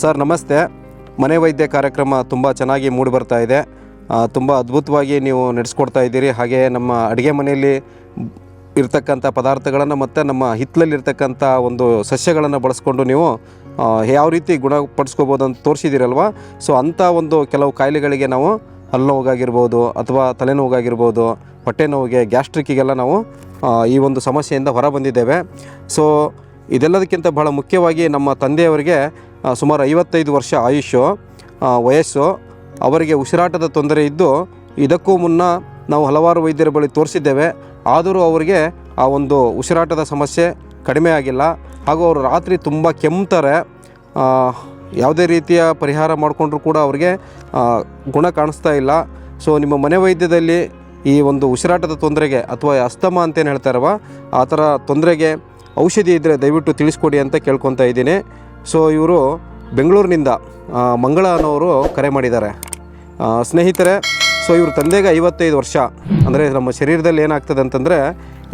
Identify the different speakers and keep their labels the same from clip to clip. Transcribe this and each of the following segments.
Speaker 1: Sir, ನಮಸ್ತೆ. ಮನೆ ವೈದ್ಯ ಕಾರ್ಯಕ್ರಮ ತುಂಬ ಚೆನ್ನಾಗಿ ಮೂಡಿ ಬರ್ತಾ ಇದೆ. ತುಂಬ ಅದ್ಭುತವಾಗಿ ನೀವು ನಡೆಸ್ಕೊಡ್ತಾ ಇದ್ದೀರಿ. ಹಾಗೆ ನಮ್ಮ ಅಡುಗೆ ಮನೆಯಲ್ಲಿ ಇರ್ತಕ್ಕಂಥ ಪದಾರ್ಥಗಳನ್ನು ಮತ್ತು ನಮ್ಮ ಹಿತ್ತಲಲ್ಲಿರ್ತಕ್ಕಂಥ ಒಂದು ಸಸ್ಯಗಳನ್ನು ಬಳಸ್ಕೊಂಡು ನೀವು ಯಾವ ರೀತಿ ಗುಣಪಡಿಸ್ಕೋಬೋದು ಅಂತ ತೋರಿಸಿದ್ದೀರಲ್ವ? ಸೊ, ಅಂಥ ಒಂದು ಕೆಲವು ಕಾಯಿಲೆಗಳಿಗೆ ನಾವು ಹಲ್ಲುನೋವುಗಾಗಿರ್ಬೋದು ಅಥವಾ ತಲೆನೋವಾಗಿರ್ಬೋದು ಹೊಟ್ಟೆ ನೋವಿಗೆ ಗ್ಯಾಸ್ಟ್ರಿಕ್ಕಿಗೆಲ್ಲ ನಾವು ಈ ಒಂದು ಸಮಸ್ಯೆಯಿಂದ ಹೊರ ಬಂದಿದ್ದೇವೆ ಸೊ, ಇದೆಲ್ಲದಕ್ಕಿಂತ ಬಹಳ ಮುಖ್ಯವಾಗಿ ನಮ್ಮ ತಂದೆಯವರಿಗೆ ಸುಮಾರು ಐವತ್ತೈದು ವರ್ಷ ಆಯುಷ್ಯು ವಯಸ್ಸು, ಅವರಿಗೆ ಉಸಿರಾಟದ ತೊಂದರೆ ಇದ್ದು, ಇದಕ್ಕೂ ಮುನ್ನ ನಾವು ಹಲವಾರು ವೈದ್ಯರ ಬಳಿ ತೋರಿಸಿದ್ದೇವೆ. ಆದರೂ ಅವರಿಗೆ ಆ ಒಂದು ಉಸಿರಾಟದ ಸಮಸ್ಯೆ ಕಡಿಮೆ ಆಗಿಲ್ಲ. ಹಾಗೂ ಅವರು ರಾತ್ರಿ ತುಂಬ ಕೆಮ್ತಾರೆ. ಯಾವುದೇ ರೀತಿಯ ಪರಿಹಾರ ಮಾಡಿಕೊಂಡ್ರೂ ಕೂಡ ಅವರಿಗೆ ಗುಣ ಕಾಣಿಸ್ತಾ ಇಲ್ಲ. ಸೊ, ನಿಮ್ಮ ಮನೆ ವೈದ್ಯದಲ್ಲಿ ಈ ಒಂದು ಉಸಿರಾಟದ ತೊಂದರೆಗೆ ಅಥವಾ ಅಸ್ತಮ ಅಂತೇನು ಹೇಳ್ತಾರವ ಆ ಥರ ತೊಂದರೆಗೆ ಔಷಧಿ ಇದ್ದರೆ ದಯವಿಟ್ಟು ತಿಳಿಸ್ಕೊಡಿ ಅಂತ ಕೇಳ್ಕೊತಾ ಇದ್ದೀನಿ. ಸೊ ಇವರು ಬೆಂಗಳೂರಿನಿಂದ ಮಂಗಳ ಅನ್ನೋರು ಕರೆ ಮಾಡಿದ್ದಾರೆ. ಸ್ನೇಹಿತರೆ ಸೊ ಇವ್ರ ತಂದೆಗೆ ಐವತ್ತೈದು ವರ್ಷ. ಅಂದರೆ ನಮ್ಮ ಶರೀರದಲ್ಲಿ ಏನಾಗ್ತದೆ ಅಂತಂದರೆ,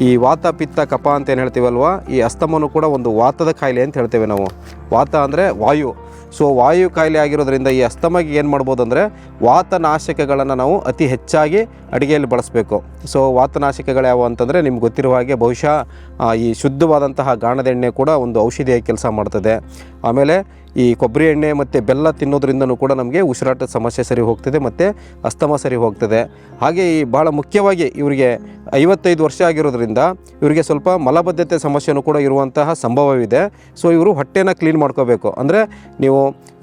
Speaker 1: ಈ ವಾತ, ಪಿತ್ತ, ಕಪ ಅಂತ ಏನು ಹೇಳ್ತೀವಲ್ವ? ಈ ಅಸ್ತಮನು ಕೂಡ ಒಂದು ವಾತದ ಕಾಯಿಲೆ ಅಂತ ಹೇಳ್ತೇವೆ ನಾವು. ವಾತ ಅಂದರೆ ವಾಯು. ಸೊ ವಾಯು ಕಾಯಿಲೆ ಆಗಿರೋದ್ರಿಂದ ಈ ಅಸ್ತಮಗೆ ಏನು ಮಾಡ್ಬೋದು ಅಂದರೆ ವಾತನಾಶಕಗಳನ್ನು ನಾವು ಅತಿ ಹೆಚ್ಚಾಗಿ ಅಡುಗೆಯಲ್ಲಿ ಬಳಸಬೇಕು. ಸೊ ವಾತನಾಶಕಗಳು ಯಾವ ಅಂತಂದರೆ, ನಿಮ್ಗೆ ಗೊತ್ತಿರುವ ಹಾಗೆ ಬಹುಶಃ ಈ ಶುದ್ಧವಾದಂತಹ ಗಾಣದ ಎಣ್ಣೆ ಕೂಡ ಒಂದು ಔಷಧಿಯ ಕೆಲಸ ಮಾಡ್ತದೆ. ಆಮೇಲೆ ಈ ಕೊಬ್ಬರಿ ಎಣ್ಣೆ ಮತ್ತು ಬೆಲ್ಲ ತಿನ್ನೋದ್ರಿಂದನೂ ಕೂಡ ನಮಗೆ ಉಸಿರಾಟದ ಸಮಸ್ಯೆ ಸರಿ ಹೋಗ್ತದೆ ಮತ್ತು ಅಸ್ತಮ ಸರಿ ಹೋಗ್ತದೆ. ಹಾಗೆ ಈ ಭಾಳ ಮುಖ್ಯವಾಗಿ ಇವರಿಗೆ ಐವತ್ತೈದು ವರ್ಷ ಆಗಿರೋದ್ರಿಂದ ಇವರಿಗೆ ಸ್ವಲ್ಪ ಮಲಬದ್ಧತೆ ಸಮಸ್ಯೆನೂ ಕೂಡ ಇರುವಂತಹ ಸಂಭವವಿದೆ. ಸೊ ಇವರು ಹೊಟ್ಟೆನ ಕ್ಲೀನ್ ಮಾಡ್ಕೋಬೇಕು. ಅಂದರೆ ನೀವು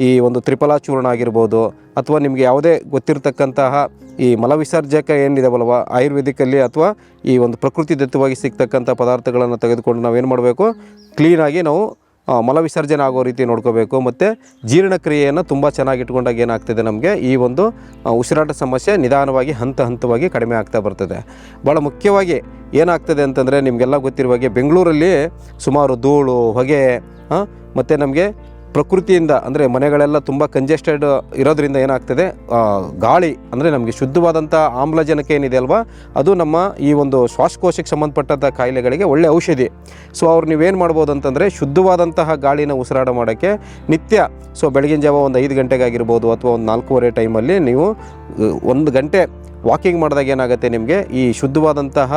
Speaker 1: ಈ ಒಂದು ತ್ರಿಪಲಾ ಚೂರ್ಣ ಆಗಿರ್ಬೋದು ಅಥವಾ ನಿಮಗೆ ಯಾವುದೇ ಗೊತ್ತಿರತಕ್ಕಂತಹ ಈ ಮಲವಿಸರ್ಜಕ ಏನಿದಾವಲ್ವ, ಆಯುರ್ವೇದಿಕಲ್ಲಿ ಅಥವಾ ಈ ಒಂದು ಪ್ರಕೃತಿ ದತ್ತವಾಗಿ ಸಿಗ್ತಕ್ಕಂಥ ಪದಾರ್ಥಗಳನ್ನು ತೆಗೆದುಕೊಂಡು ನಾವೇನು ಮಾಡಬೇಕು? ಕ್ಲೀನಾಗಿ ನಾವು ಮಲವಿಸರ್ಜನೆ ಆಗೋ ರೀತಿ ನೋಡ್ಕೋಬೇಕು. ಮತ್ತು ಜೀರ್ಣಕ್ರಿಯೆಯನ್ನು ತುಂಬ ಚೆನ್ನಾಗಿ ಇಟ್ಕೊಂಡಾಗ ಏನಾಗ್ತದೆ ನಮಗೆ? ಈ ಒಂದು ಉಸಿರಾಟ ಸಮಸ್ಯೆ ನಿಧಾನವಾಗಿ, ಹಂತ ಹಂತವಾಗಿ ಕಡಿಮೆ ಆಗ್ತಾ ಬರ್ತದೆ. ಭಾಳ ಮುಖ್ಯವಾಗಿ ಏನಾಗ್ತದೆ ಅಂತಂದರೆ ನಿಮಗೆಲ್ಲ ಗೊತ್ತಿರುವ ಹಾಗೆ ಬೆಂಗಳೂರಲ್ಲಿ ಸುಮಾರು ಧೂಳು, ಹೊಗೆ ಮತ್ತು ನಮಗೆ ಪ್ರಕೃತಿಯಿಂದ, ಅಂದರೆ ಮನೆಗಳೆಲ್ಲ ತುಂಬ ಕಂಜೆಸ್ಟೆಡ್ ಇರೋದ್ರಿಂದ ಏನಾಗ್ತದೆ ಗಾಳಿ, ಅಂದರೆ ನಮಗೆ ಶುದ್ಧವಾದಂಥ ಆಮ್ಲಜನಕ ಏನಿದೆ ಅಲ್ವಾ, ಅದು ನಮ್ಮ ಈ ಒಂದು ಶ್ವಾಸಕೋಶಕ್ಕೆ ಸಂಬಂಧಪಟ್ಟಂಥ ಕಾಯಿಲೆಗಳಿಗೆ ಒಳ್ಳೆ ಔಷಧಿ. ಸೊ ಅವ್ರು ನೀವೇನು ಮಾಡ್ಬೋದು ಅಂತಂದರೆ ಶುದ್ಧವಾದಂತಹ ಗಾಳಿನ ಉಸಿರಾಟ ಮಾಡೋಕ್ಕೆ ನಿತ್ಯ ಸೊ ಬೆಳಗಿನ ಜಾವ ಒಂದು ಐದು ಗಂಟೆಗಾಗಿರ್ಬೋದು ಅಥವಾ ಒಂದು ನಾಲ್ಕೂವರೆ ಟೈಮಲ್ಲಿ ನೀವು ಒಂದು ಗಂಟೆ ವಾಕಿಂಗ್ ಮಾಡಿದಾಗ ಏನಾಗುತ್ತೆ ನಿಮಗೆ ಈ ಶುದ್ಧವಾದಂತಹ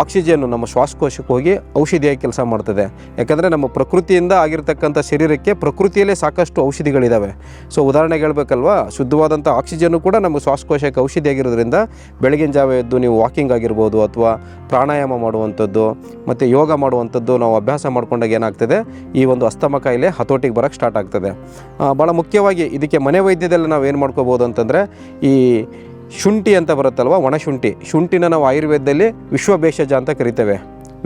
Speaker 1: ಆಕ್ಸಿಜನ್ನು ನಮ್ಮ ಶ್ವಾಸಕೋಶಕ್ಕೆ ಹೋಗಿ ಔಷಧಿಯಾಗಿ ಕೆಲಸ ಮಾಡ್ತದೆ. ಯಾಕಂದರೆ ನಮ್ಮ ಪ್ರಕೃತಿಯಿಂದ ಆಗಿರತಕ್ಕಂಥ ಶರೀರಕ್ಕೆ ಪ್ರಕೃತಿಯಲ್ಲೇ ಸಾಕಷ್ಟು ಔಷಧಿಗಳಿದ್ದಾವೆ ಸೊ ಉದಾಹರಣೆಗೆ ಹೇಳಬೇಕಲ್ವಾ? ಶುದ್ಧವಾದಂಥ ಆಕ್ಸಿಜನ್ನು ಕೂಡ ನಮ್ಮ ಶ್ವಾಸಕೋಶಕ್ಕೆ ಔಷಧಿಯಾಗಿರೋದ್ರಿಂದ ಬೆಳಗಿನ ಜಾವ ಎದ್ದು ನೀವು ವಾಕಿಂಗ್ ಆಗಿರ್ಬೋದು ಅಥವಾ ಪ್ರಾಣಾಯಾಮ ಮಾಡುವಂಥದ್ದು ಮತ್ತು ಯೋಗ ಮಾಡುವಂಥದ್ದು ನಾವು ಅಭ್ಯಾಸ ಮಾಡ್ಕೊಂಡಾಗ ಏನಾಗ್ತದೆ? ಈ ಒಂದು ಅಸ್ತಮ ಕಾಯಿಲೆ ಹತೋಟಿಗೆ ಬರೋಕ್ಕೆ ಸ್ಟಾರ್ಟ್ ಆಗ್ತದೆ. ಭಾಳ ಮುಖ್ಯವಾಗಿ ಇದಕ್ಕೆ ಮನೆ ವೈದ್ಯದಲ್ಲಿ ನಾವು ಏನು ಮಾಡ್ಕೋಬೋದು ಅಂತಂದರೆ ಈ ಶುಂಠಿ ಅಂತ ಬರುತ್ತಲ್ವ? ಒಣಶುಂಠಿ ಶುಂಠಿನ ನಾವು ಆಯುರ್ವೇದದಲ್ಲಿ ವಿಶ್ವಭೇಷಜ ಅಂತ ಕರಿತೇವೆ.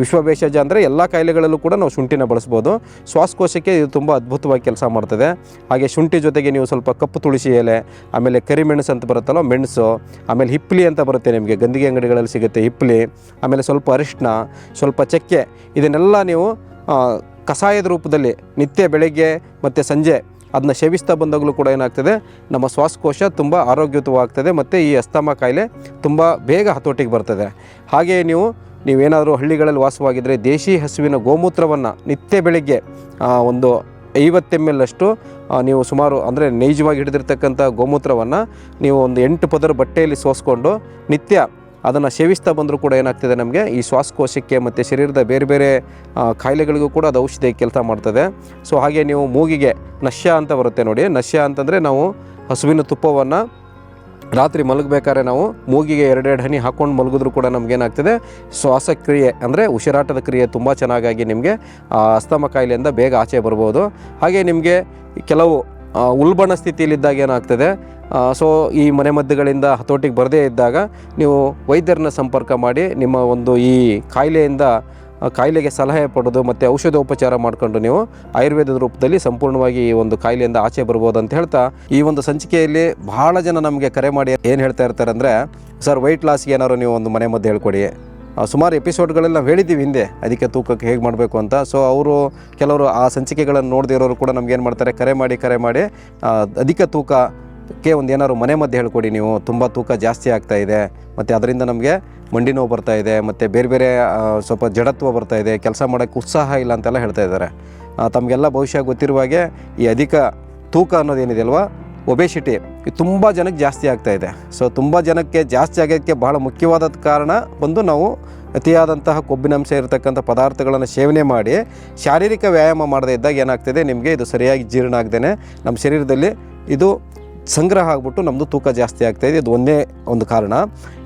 Speaker 1: ವಿಶ್ವಭೇಷಜ ಅಂದರೆ ಎಲ್ಲ ಕಾಯಿಲೆಗಳಲ್ಲೂ ಕೂಡ ನಾವು ಶುಂಠಿನ ಬಳಸ್ಬೋದು. ಶ್ವಾಸಕೋಶಕ್ಕೆ ಇದು ತುಂಬ ಅದ್ಭುತವಾಗಿ ಕೆಲಸ ಮಾಡ್ತದೆ. ಹಾಗೆ ಶುಂಠಿ ಜೊತೆಗೆ ನೀವು ಸ್ವಲ್ಪ ಕಪ್ಪು ತುಳಸಿ ಎಲೆ, ಆಮೇಲೆ ಕರಿಮೆಣಸು ಅಂತ ಬರುತ್ತಲ್ಲ ಮೆಣಸು, ಆಮೇಲೆ ಹಿಪ್ಪಲಿ ಅಂತ ಬರುತ್ತೆ ನಿಮಗೆ, ಗಂದಿಗೆ ಅಂಗಡಿಗಳಲ್ಲಿ ಸಿಗುತ್ತೆ ಹಿಪ್ಪಲಿ ಆಮೇಲೆ ಸ್ವಲ್ಪ ಅರಿಶಿನ ಸ್ವಲ್ಪ ಚಕ್ಕೆ, ಇದನ್ನೆಲ್ಲ ನೀವು ಕಷಾಯದ ರೂಪದಲ್ಲಿ ನಿತ್ಯ ಬೆಳಗ್ಗೆ ಮತ್ತು ಸಂಜೆ ಅದನ್ನ ಸೇವಿಸ್ತಾ ಬಂದಾಗಲೂ ಕೂಡ ಏನಾಗ್ತದೆ, ನಮ್ಮ ಶ್ವಾಸಕೋಶ ತುಂಬ ಆರೋಗ್ಯಯುತವಾಗ್ತದೆ ಮತ್ತು ಈ ಅಸ್ತಮ ಕಾಯಿಲೆ ತುಂಬ ಬೇಗ ಹತೋಟಿಗೆ ಬರ್ತದೆ. ಹಾಗೆಯೇ ನೀವು, ನೀವೇನಾದರೂ ಹಳ್ಳಿಗಳಲ್ಲಿ ವಾಸವಾಗಿದ್ದರೆ ದೇಶಿ ಹಸುವಿನ ಗೋಮೂತ್ರವನ್ನು ನಿತ್ಯ ಬೆಳಗ್ಗೆ ಒಂದು ಐವತ್ತು ಎಂ ಎಲ್ ಅಷ್ಟು ನೀವು ಸುಮಾರು ಅಂದರೆ ನೈಜವಾಗಿ ಹಿಡಿದಿರ್ತಕ್ಕಂಥ ಗೋಮೂತ್ರವನ್ನು ನೀವು ಒಂದು ಎಂಟು ಪದರ ಬಟ್ಟೆಯಲ್ಲಿ ಸೋಸ್ಕೊಂಡು ನಿತ್ಯ ಅದನ್ನು ಸೇವಿಸ್ತಾ ಬಂದರೂ ಕೂಡ ಏನಾಗ್ತದೆ ನಮಗೆ, ಈ ಶ್ವಾಸಕೋಶಕ್ಕೆ ಮತ್ತು ಶರೀರದ ಬೇರೆ ಬೇರೆ ಕಾಯಿಲೆಗಳಿಗೂ ಕೂಡ ಅದು ಔಷಧಿ ಕೆಲಸ ಮಾಡ್ತದೆ. ಸೊ, ಹಾಗೆ ನೀವು ಮೂಗಿಗೆ ನಶ್ಯ ಅಂತ ಬರುತ್ತೆ ನೋಡಿ. ನಶ್ಯ ಅಂತಂದರೆ ನಾವು ಹಸುವಿನ ತುಪ್ಪವನ್ನು ರಾತ್ರಿ ಮಲಗಬೇಕಾದ್ರೆ ನಾವು ಮೂಗಿಗೆ ಎರಡೆರಡು ಹನಿ ಹಾಕ್ಕೊಂಡು ಮಲಗಿದ್ರು ಕೂಡ ನಮಗೇನಾಗ್ತದೆ ಶ್ವಾಸಕ್ರಿಯೆ ಅಂದರೆ ಉಸಿರಾಟದ ಕ್ರಿಯೆ ತುಂಬ ಚೆನ್ನಾಗಾಗಿ ನಿಮಗೆ ಅಸ್ತಮ ಕಾಯಿಲೆಯಿಂದ ಬೇಗ ಆಚೆ ಬರ್ಬೋದು. ಹಾಗೆ ನಿಮಗೆ ಕೆಲವು ಉಲ್ಬಣ ಸ್ಥಿತಿಯಲ್ಲಿದ್ದಾಗ ಏನಾಗ್ತದೆ? ಸೊ ಈ ಮನೆಮದ್ದುಗಳಿಂದ ಹತೋಟಿಗೆ ಬರದೇ ಇದ್ದಾಗ ನೀವು ವೈದ್ಯರನ್ನ ಸಂಪರ್ಕ ಮಾಡಿ ನಿಮ್ಮ ಒಂದು ಈ ಕಾಯಿಲೆಯಿಂದ ಕಾಯಿಲೆಗೆ ಸಲಹೆ ಪಡೆದು ಮತ್ತು ಔಷಧೋಪಚಾರ ಮಾಡಿಕೊಂಡು ನೀವು ಆಯುರ್ವೇದದ ರೂಪದಲ್ಲಿ ಸಂಪೂರ್ಣವಾಗಿ ಈ ಒಂದು ಕಾಯಿಲೆಯಿಂದ ಆಚೆ ಬರ್ಬೋದು ಅಂತ ಹೇಳ್ತಾ, ಈ ಒಂದು ಸಂಚಿಕೆಯಲ್ಲಿ ಬಹಳ ಜನ ನಮಗೆ ಕರೆ ಮಾಡಿ ಏನು ಹೇಳ್ತಾ ಇರ್ತಾರೆ ಅಂದರೆ, ಸರ್ ವೈಟ್ ಲಾಸ್ಗೆ ಏನಾದ್ರು ನೀವು ಒಂದು ಮನೆ ಮದ್ದು ಹೇಳ್ಕೊಡಿ. ಸುಮಾರು ಎಪಿಸೋಡ್ಗಳೆಲ್ಲ ಹೇಳಿದ್ದೀವಿ ಹಿಂದೆ, ಅದಕ್ಕೆ ತೂಕಕ್ಕೆ ಹೇಗೆ ಮಾಡಬೇಕು ಅಂತ. ಸೊ ಅವರು ಕೆಲವರು ಆ ಸಂಚಿಕೆಗಳನ್ನು ನೋಡದಿರೋರು ಕೂಡ ನಮ್ಗೆ ಏನು ಮಾಡ್ತಾರೆ, ಕರೆ ಮಾಡಿ ಕರೆ ಮಾಡಿ ಅಧಿಕ ತೂಕಕ್ಕೆ ಒಂದು ಏನಾದ್ರು ಮನೆ ಮಧ್ಯೆ ಹೇಳ್ಕೊಡಿ ನೀವು, ತುಂಬ ತೂಕ ಜಾಸ್ತಿ ಆಗ್ತಾ ಇದೆ, ಮತ್ತು ಅದರಿಂದ ನಮಗೆ ಮಂಡಿ ನೋವು ಬರ್ತಾ ಇದೆ, ಮತ್ತು ಬೇರೆ ಬೇರೆ ಸ್ವಲ್ಪ ಜಡತ್ವ ಬರ್ತಾ ಇದೆ, ಕೆಲಸ ಮಾಡೋಕ್ಕೆ ಉತ್ಸಾಹ ಇಲ್ಲ ಅಂತೆಲ್ಲ ಹೇಳ್ತಾ ಇದ್ದಾರೆ. ತಮಗೆಲ್ಲ ಬಹುಶಃ ಗೊತ್ತಿರುವ ಹಾಗೆ ಈ ಅಧಿಕ ತೂಕ ಅನ್ನೋದೇನಿದೆ ಅಲ್ವಾ ಒಬೆಸಿಟಿ ತುಂಬ ಜನಕ್ಕೆ ಜಾಸ್ತಿ ಆಗ್ತಾ ಇದೆ. ಸೊ ತುಂಬ ಜನಕ್ಕೆ ಜಾಸ್ತಿ ಆಗೋಕ್ಕೆ ಬಹಳ ಮುಖ್ಯವಾದ ಕಾರಣ ಬಂದು ನಾವು ಅತಿಯಾದಂತಹ ಕೊಬ್ಬಿನಂಶ ಇರತಕ್ಕಂಥ ಪದಾರ್ಥಗಳನ್ನು ಸೇವನೆ ಮಾಡಿ ಶಾರೀರಿಕ ವ್ಯಾಯಾಮ ಮಾಡದೇ ಇದ್ದಾಗ ಏನಾಗ್ತದೆ? ನಿಮಗೆ ಇದು ಸರಿಯಾಗಿ ಜೀರ್ಣ ಆಗದೇ ನಮ್ಮ ಶರೀರದಲ್ಲಿ ಇದು ಸಂಗ್ರಹ ಆಗಿಬಿಟ್ಟು ನಮ್ಮದು ತೂಕ ಜಾಸ್ತಿ ಆಗ್ತಾಯಿದೆ ಇದು. ಒಂದೇ ಒಂದು ಕಾರಣ.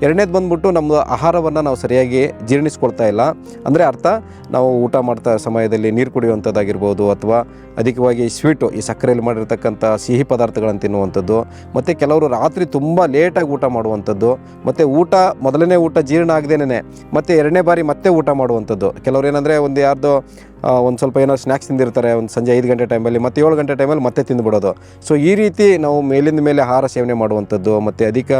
Speaker 1: ಎರಡನೇದು ಬಂದ್ಬಿಟ್ಟು ನಮ್ಮದು ಆಹಾರವನ್ನು ನಾವು ಸರಿಯಾಗಿ ಜೀರ್ಣಿಸ್ಕೊಳ್ತಾ ಇಲ್ಲ. ಅಂದರೆ ಅರ್ಥ, ನಾವು ಊಟ ಮಾಡ್ತಾ ಸಮಯದಲ್ಲಿ ನೀರು ಕುಡಿಯುವಂಥದ್ದಾಗಿರ್ಬೋದು ಅಥವಾ ಅಧಿಕವಾಗಿ ಸ್ವೀಟು, ಈ ಸಕ್ಕರೆಯಲ್ಲಿ ಮಾಡಿರ್ತಕ್ಕಂಥ ಸಿಹಿ ಪದಾರ್ಥಗಳನ್ನು ತಿನ್ನುವಂಥದ್ದು, ಮತ್ತು ಕೆಲವರು ರಾತ್ರಿ ತುಂಬ ಲೇಟಾಗಿ ಊಟ ಮಾಡುವಂಥದ್ದು, ಮತ್ತು ಊಟ ಮೊದಲನೇ ಊಟ ಜೀರ್ಣ ಆಗದೇನೆ ಮತ್ತು ಎರಡನೇ ಬಾರಿ ಮತ್ತೆ ಊಟ ಮಾಡುವಂಥದ್ದು. ಕೆಲವ್ರು ಏನಂದರೆ ಒಂದು ಯಾರ್ದೋ ಒಂದು ಸ್ವಲ್ಪ ಏನೋ ಸ್ನ್ಯಾಕ್ಸ್ ತಿಂದಿರ್ತಾರೆ, ಒಂದು ಸಂಜೆ ಐದು ಗಂಟೆ ಟೈಮಲ್ಲಿ ಮತ್ತೆ ಏಳು ಗಂಟೆ ಟೈಮಲ್ಲಿ ಮತ್ತೆ ತಿಂದುಬಿಡೋದು. ಸೊ ಈ ರೀತಿ ನಾವು ಮೇಲಿಂದ ಮೇಲೆ ಆಹಾರ ಸೇವನೆ ಮಾಡುವಂಥದ್ದು, ಮತ್ತು ಅಧಿಕ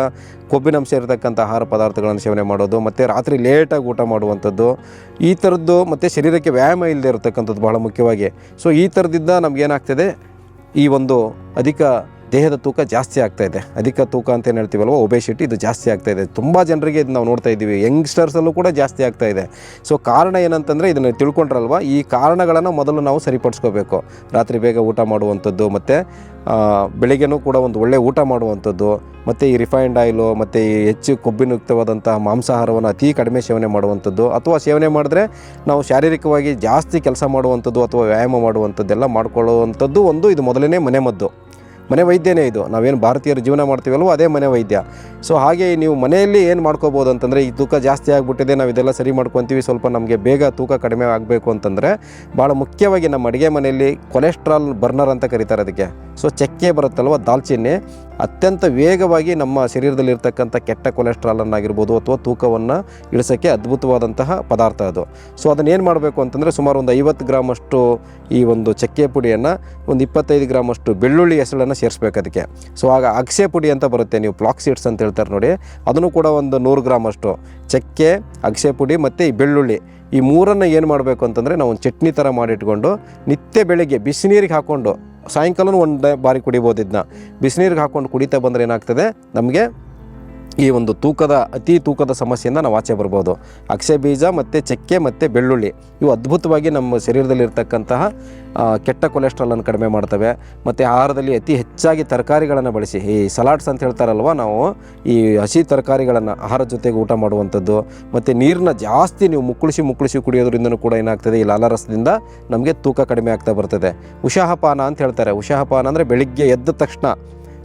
Speaker 1: ಕೊಬ್ಬಿನಂಶ ಇರತಕ್ಕಂಥ ಆಹಾರ ಪದಾರ್ಥಗಳನ್ನು ಸೇವನೆ ಮಾಡೋದು, ಮತ್ತು ರಾತ್ರಿ ಲೇಟಾಗಿ ಊಟ ಮಾಡುವಂಥದ್ದು, ಈ ಥರದ್ದು ಮತ್ತು ಶರೀರಕ್ಕೆ ವ್ಯಾಯಾಮ ಇಲ್ಲದೆ ಇರತಕ್ಕಂಥದ್ದು ಬಹಳ ಮುಖ್ಯವಾಗಿ. ಸೊ ಈ ಥರದಿಂದ ನಮಗೇನಾಗ್ತದೆ ಈ ಒಂದು ಅಧಿಕ ದೇಹದ ತೂಕ ಜಾಸ್ತಿ ಆಗ್ತಾ ಇದೆ. ಅಧಿಕ ತೂಕ ಅಂತ ಏನು ಹೇಳ್ತೀವಲ್ವ? ಒಬೇಸಿಟಿ ಇದು ಜಾಸ್ತಿ ಆಗ್ತಾ ಇದೆ. ತುಂಬ ಜನರಿಗೆ ಇದು ನಾವು ನೋಡ್ತಾ ಇದ್ದೀವಿ. ಯಂಗ್ಸ್ಟರ್ಸಲ್ಲೂ ಕೂಡ ಜಾಸ್ತಿ ಆಗ್ತಾ ಇದೆ. ಸೊ ಕಾರಣ ಏನಂತಂದರೆ ಇದನ್ನು ತಿಳ್ಕೊಂಡ್ರಲ್ವ? ಈ ಕಾರಣಗಳನ್ನು ಮೊದಲು ನಾವು ಸರಿಪಡಿಸ್ಕೋಬೇಕು. ರಾತ್ರಿ ಬೇಗ ಊಟ ಮಾಡುವಂಥದ್ದು, ಮತ್ತು ಬೆಳಿಗ್ಗೆನೂ ಕೂಡ ಒಂದು ಒಳ್ಳೆ ಊಟ ಮಾಡುವಂಥದ್ದು, ಮತ್ತು ಈ ರಿಫೈನ್ಡ್ ಆಯಿಲು ಮತ್ತು ಈ ಹೆಚ್ಚು ಕೊಬ್ಬಿನಯುಕ್ತವಾದಂತಹ ಮಾಂಸಾಹಾರವನ್ನು ಅತಿ ಕಡಿಮೆ ಸೇವನೆ ಮಾಡುವಂಥದ್ದು, ಅಥವಾ ಸೇವನೆ ಮಾಡಿದ್ರೆ ನಾವು ಶಾರೀರಿಕವಾಗಿ ಜಾಸ್ತಿ ಕೆಲಸ ಮಾಡುವಂಥದ್ದು, ಅಥವಾ ವ್ಯಾಯಾಮ ಮಾಡುವಂಥದ್ದೆಲ್ಲ ಮಾಡ್ಕೊಳ್ಳುವಂಥದ್ದು ಒಂದು ಇದು ಮೊದಲನೇ ಮನೆಮದ್ದು. ಮನೆ ವೈದ್ಯನೇ ಇದು. ನಾವೇನು ಭಾರತೀಯರು ಜೀವನ ಮಾಡ್ತೀವಲ್ವೋ ಅದೇ ಮನೆ ವೈದ್ಯ. ಸೊ ಹಾಗೆ ನೀವು ಮನೆಯಲ್ಲಿ ಏನು ಮಾಡ್ಕೋಬೋದು ಅಂತಂದರೆ ಈ ತೂಕ ಜಾಸ್ತಿ ಆಗಿಬಿಟ್ಟಿದೆ, ನಾವು ಇದೆಲ್ಲ ಸರಿ ಮಾಡ್ಕೊತೀವಿ, ಸ್ವಲ್ಪ ನಮಗೆ ಬೇಗ ತೂಕ ಕಡಿಮೆ ಆಗಬೇಕು ಅಂತಂದರೆ ಭಾಳ ಮುಖ್ಯವಾಗಿ ನಮ್ಮ ಅಡುಗೆ ಮನೆಯಲ್ಲಿ ಕೊಲೆಸ್ಟ್ರಾಲ್ ಬರ್ನರ್ ಅಂತ ಕರೀತಾರೆ ಅದಕ್ಕೆ. ಸೊ ಚಕ್ಕೆ ಬರುತ್ತಲ್ವ, ದಾಲ್ಚಿನ್ನಿ. ಅತ್ಯಂತ ವೇಗವಾಗಿ ನಮ್ಮ ಶರೀರದಲ್ಲಿರ್ತಕ್ಕಂಥ ಕೆಟ್ಟ ಕೊಲೆಸ್ಟ್ರಾಲನ್ನಾಗಿರ್ಬೋದು ಅಥವಾ ತೂಕವನ್ನು ಇಳಿಸೋಕ್ಕೆ ಅದ್ಭುತವಾದಂತಹ ಪದಾರ್ಥ ಅದು. ಸೊ, ಅದನ್ನೇನು ಮಾಡಬೇಕು ಅಂತಂದರೆ ಸುಮಾರು ಒಂದು ಐವತ್ತು ಗ್ರಾಮಷ್ಟು ಈ ಒಂದು ಚಕ್ಕೆ ಪುಡಿಯನ್ನು, ಒಂದು ಇಪ್ಪತ್ತೈದು ಗ್ರಾಮಷ್ಟು ಬೆಳ್ಳುಳ್ಳಿ ಹೆಸಳನ್ನು ಸೇರಿಸ್ಬೇಕು ಅದಕ್ಕೆ. ಸೊ, ಆಗ ಅಗಸೆ ಪುಡಿ ಅಂತ ಬರುತ್ತೆ, ನೀವು ಬ್ಲಾಕ್ ಸೀಡ್ಸ್ ಅಂತ ಹೇಳ್ತಾರೆ ನೋಡಿ. ಅದನ್ನು ಕೂಡ ಒಂದು ನೂರು ಗ್ರಾಮಷ್ಟು ಚಕ್ಕೆ, ಅಗಸೆ ಪುಡಿ ಮತ್ತು ಈ ಬೆಳ್ಳುಳ್ಳಿ. ಈ ಮೂರನ್ನು ಏನು ಮಾಡಬೇಕು ಅಂತಂದರೆ ನಾವು ಒಂದು ಚಟ್ನಿ ಥರ ಮಾಡಿಟ್ಕೊಂಡು ನಿತ್ಯ ಬೆಳಗ್ಗೆ ಬಿಸಿನೀರಿಗೆ ಹಾಕ್ಕೊಂಡು ಸಾಯಂಕಾಲನೂ ಒಂದು ಬಾರಿ ಕುಡಿಬೋದು ಇದನ್ನ ಬಿಸಿನೀರಿಗೆ ಹಾಕ್ಕೊಂಡು ಕುಡಿತಾ ಬಂದರೆ ಏನಾಗ್ತದೆ? ನಮಗೆ ಈ ಒಂದು ತೂಕದ, ಅತಿ ತೂಕದ ಸಮಸ್ಯೆಯಿಂದ ನಾವು ಆಚೆ ಬರ್ಬೋದು. ಅಕ್ಷೆ ಬೀಜ ಮತ್ತು ಚಕ್ಕೆ ಮತ್ತು ಬೆಳ್ಳುಳ್ಳಿ, ಇವು ಅದ್ಭುತವಾಗಿ ನಮ್ಮ ಶರೀರದಲ್ಲಿರ್ತಕ್ಕಂತಹ ಕೆಟ್ಟ ಕೊಲೆಸ್ಟ್ರಾಲನ್ನು ಕಡಿಮೆ ಮಾಡ್ತವೆ. ಮತ್ತು ಆಹಾರದಲ್ಲಿ ಅತಿ ಹೆಚ್ಚಾಗಿ ತರಕಾರಿಗಳನ್ನು ಬಳಸಿ, ಈ ಸಲಾಡ್ಸ್ ಅಂತ ಹೇಳ್ತಾರಲ್ವ ನಾವು, ಈ ಹಸಿ ತರಕಾರಿಗಳನ್ನು, ಆಹಾರ ಜೊತೆಗೆ ಊಟ ಮಾಡುವಂಥದ್ದು. ಮತ್ತು ನೀರನ್ನ ಜಾಸ್ತಿ ನೀವು ಮುಕ್ಕಳಿಸಿ ಮುಕ್ಕಳಿಸಿ ಕುಡಿಯೋದ್ರಿಂದನೂ ಕೂಡ ಏನಾಗ್ತದೆ, ಈ ಲಾಲಾರಸದಿಂದ ನಮಗೆ ತೂಕ ಕಡಿಮೆ ಆಗ್ತಾ ಬರ್ತದೆ. ಉಷಾಹಪಾನ ಅಂತ ಹೇಳ್ತಾರೆ. ಉಷಾಹಪಾನ ಅಂದರೆ ಬೆಳಿಗ್ಗೆ ಎದ್ದ ತಕ್ಷಣ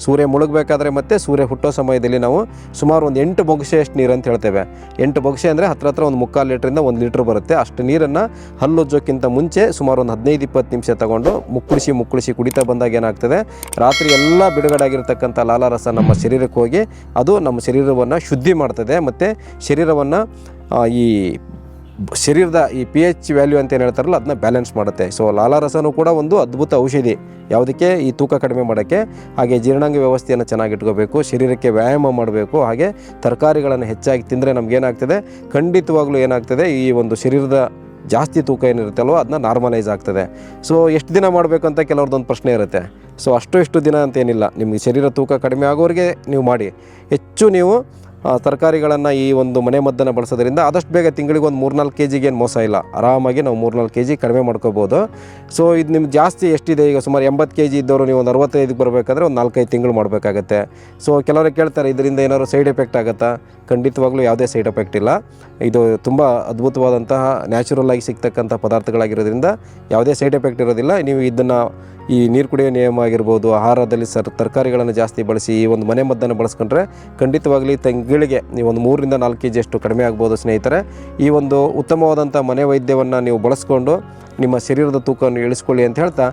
Speaker 1: ಸೂರ್ಯ ಮುಳುಗಬೇಕಾದ್ರೆ ಮತ್ತೆ ಸೂರ್ಯ ಹುಟ್ಟೋ ಸಮಯದಲ್ಲಿ ನಾವು ಸುಮಾರು ಒಂದು ಎಂಟು ಬೊಗಸೆಯಷ್ಟು ನೀರು ಅಂತ ಹೇಳ್ತೇವೆ. ಎಂಟು ಬೊಗಸೆ ಅಂದರೆ ಹತ್ರ ಹತ್ರ ಒಂದು ಮುಕ್ಕಾಲು ಲೀಟ್ರಿಂದ ಒಂದು ಲೀಟ್ರ್ ಬರುತ್ತೆ. ಅಷ್ಟು ನೀರನ್ನು ಹಲ್ಲುಜ್ಜೋಕ್ಕಿಂತ ಮುಂಚೆ ಸುಮಾರು ಒಂದು ಹದಿನೈದು ಇಪ್ಪತ್ತು ನಿಮಿಷ ತಗೊಂಡು ಮುಕ್ಕಳಿಸಿ ಮುಕ್ಕಳಿಸಿ ಕುಡಿತಾ ಬಂದಾಗ ಏನಾಗ್ತದೆ? ರಾತ್ರಿ ಎಲ್ಲ ಬಿಡುಗಡೆ ಆಗಿರ್ತಕ್ಕಂಥ ಲಾಲಾರಸ ನಮ್ಮ ಶರೀರಕ್ಕೆ ಹೋಗಿ ಅದು ನಮ್ಮ ಶರೀರವನ್ನು ಶುದ್ಧಿ ಮಾಡ್ತದೆ. ಮತ್ತು ಶರೀರವನ್ನು ಈ ಶರೀರದ ಈ ಪಿ ಎಚ್ ವ್ಯಾಲ್ಯೂ ಅಂತ ಏನು ಹೇಳ್ತಾರಲ್ಲ ಅದನ್ನ ಬ್ಯಾಲೆನ್ಸ್ ಮಾಡುತ್ತೆ. ಸೊ ಲಾಲಾರಸನೂ ಕೂಡ ಒಂದು ಅದ್ಭುತ ಔಷಧಿ. ಯಾವುದಕ್ಕೆ? ಈ ತೂಕ ಕಡಿಮೆ ಮಾಡೋಕ್ಕೆ. ಹಾಗೆ ಜೀರ್ಣಾಂಗ ವ್ಯವಸ್ಥೆಯನ್ನು ಚೆನ್ನಾಗಿಟ್ಕೋಬೇಕು ಶರೀರಕ್ಕೆ ವ್ಯಾಯಾಮ ಮಾಡಬೇಕು, ಹಾಗೆ ತರಕಾರಿಗಳನ್ನು ಹೆಚ್ಚಾಗಿ ತಿಂದರೆ ನಮಗೇನಾಗ್ತದೆ ಖಂಡಿತವಾಗ್ಲೂ ಏನಾಗ್ತದೆ? ಈ ಒಂದು ಶರೀರದ ಜಾಸ್ತಿ ತೂಕ ಏನಿರುತ್ತಲ್ವ ಅದನ್ನ ನಾರ್ಮಲೈಸ್ ಆಗ್ತದೆ. ಸೊ ಎಷ್ಟು ದಿನ ಮಾಡಬೇಕು ಅಂತ ಕೆಲವ್ರದ್ದೊಂದು ಪ್ರಶ್ನೆ ಇರುತ್ತೆ. ಸೊ ಅಷ್ಟು ಇಷ್ಟು ದಿನ ಅಂತ ಏನಿಲ್ಲ. ನಿಮಗೆ ಶರೀರ ತೂಕ ಕಡಿಮೆ ಆಗೋರಿಗೆ ನೀವು ಮಾಡಿ. ಹೆಚ್ಚು ನೀವು ತರಕಾರಿಗಳನ್ನು ಈ ಒಂದು ಮನೆ ಮದ್ದನ್ನು ಬಳಸೋದ್ರಿಂದ ಆದಷ್ಟು ಬೇಗ ತಿಂಗಳಿಗೆ ಒಂದು ಮೂರ್ನಾಲ್ಕು ಕೆ ಜಿಗೆ ಏನು ಮೋಸ ಇಲ್ಲ. ಆರಾಮಾಗಿ ನಾವು ಮೂರ್ನಾಲ್ಕು ಕೆ ಜಿ ಕಡಿಮೆ ಮಾಡ್ಕೋಬೋದು. ಸೊ ಇದು ನಿಮ್ಗೆ ಜಾಸ್ತಿ ಎಷ್ಟಿದೆ? ಈಗ ಸುಮಾರು ಎಂಬತ್ತು ಕೆ ಜಿ ಇದ್ದವರು ನೀವು ಒಂದು ಅರವತ್ತೈದಕ್ಕೆ ಬರಬೇಕಾದ್ರೆ ಒಂದು ನಾಲ್ಕೈದು ತಿಂಗಳು ಮಾಡಬೇಕಾಗತ್ತೆ. ಸೊ ಕೆಲವರು ಕೇಳ್ತಾರೆ, ಇದರಿಂದ ಏನಾದ್ರು ಸೈಡ್ ಎಫೆಕ್ಟ್ ಆಗುತ್ತಾ? ಖಂಡಿತವಾಗ್ಲೂ ಯಾವುದೇ ಸೈಡ್ ಎಫೆಕ್ಟ್ ಇಲ್ಲ. ಇದು ತುಂಬ ಅದ್ಭುತವಾದಂತಹ ನ್ಯಾಚುರಲ್ ಆಗಿ ಸಿಗ್ತಕ್ಕಂಥ ಪದಾರ್ಥಗಳಾಗಿರೋದ್ರಿಂದ ಯಾವುದೇ ಸೈಡ್ ಎಫೆಕ್ಟ್ ಇರೋದಿಲ್ಲ. ನೀವು ಇದನ್ನು ಈ ನೀರು ಕುಡಿಯೋ ನಿಯಮ ಆಗಿರ್ಬೋದು, ಆಹಾರದಲ್ಲಿ ಸರ್ ತರಕಾರಿಗಳನ್ನು ಜಾಸ್ತಿ ಬಳಸಿ ಈ ಒಂದು ಮನೆ ಮದ್ದನ್ನು ಬಳಸ್ಕೊಂಡ್ರೆ ಖಂಡಿತವಾಗಲಿ ತಂಗಿಳಿಗೆ ನೀವು ಒಂದು ಮೂರರಿಂದ ನಾಲ್ಕು ಕೆ ಜಿಯಷ್ಟು ಕಡಿಮೆ ಆಗ್ಬೋದು ಸ್ನೇಹಿತರೆ. ಈ ಒಂದು ಉತ್ತಮವಾದಂಥ ಮನೆ ವೈದ್ಯವನ್ನು ನೀವು ಬಳಸ್ಕೊಂಡು ನಿಮ್ಮ ಶರೀರದ ತೂಕವನ್ನು ಇಳಿಸ್ಕೊಳ್ಳಿ ಅಂತ ಹೇಳ್ತಾ